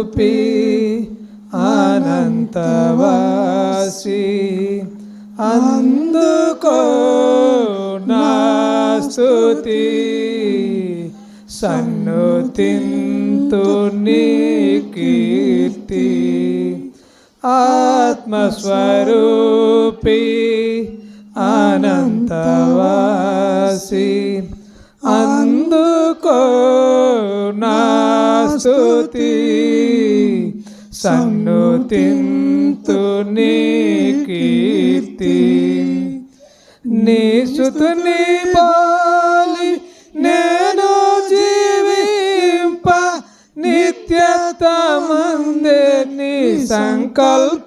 స్వరూపి అనంతవాసి. అందుకో నా స్తుతి. సన్నుతింతు నీ కీర్తి. ఆత్మస్వరూపి అనంతవాసి. అందుకో నా స్తుతి. సన్నుతింతు నీ కీర్తి. నీ సుతుని బాలి నేను జీవింప నిత్యతమందే నీ సంకల్పమాయ.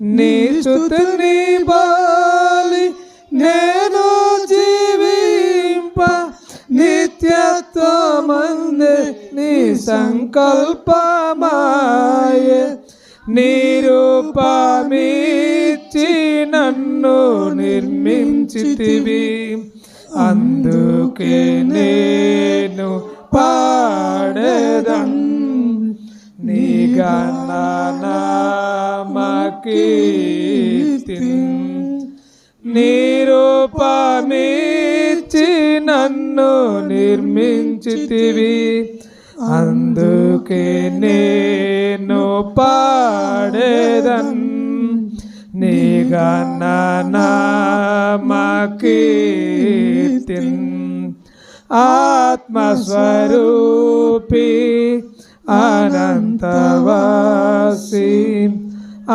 నీ సుతుని బాలి నేను జీవింప నిత్యతో సంకల్పమాయ నిరూపమిచ్చి నన్ను నిర్మించితివి. అందుకే నేను పాడదం నీ గణనామకీర్తి నిరూపమిచ్చి నన్ను నిర్మించితివి. అందుకే నేను పాడేదన్ నీ గణనామకీర్తి ఆత్మస్వరూపి అనంతవాసి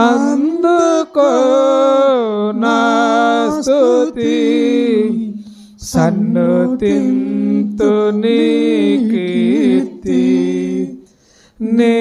అందుకో నా స్తుతి సన్నుతింతు నీకీ కీర్తి నేను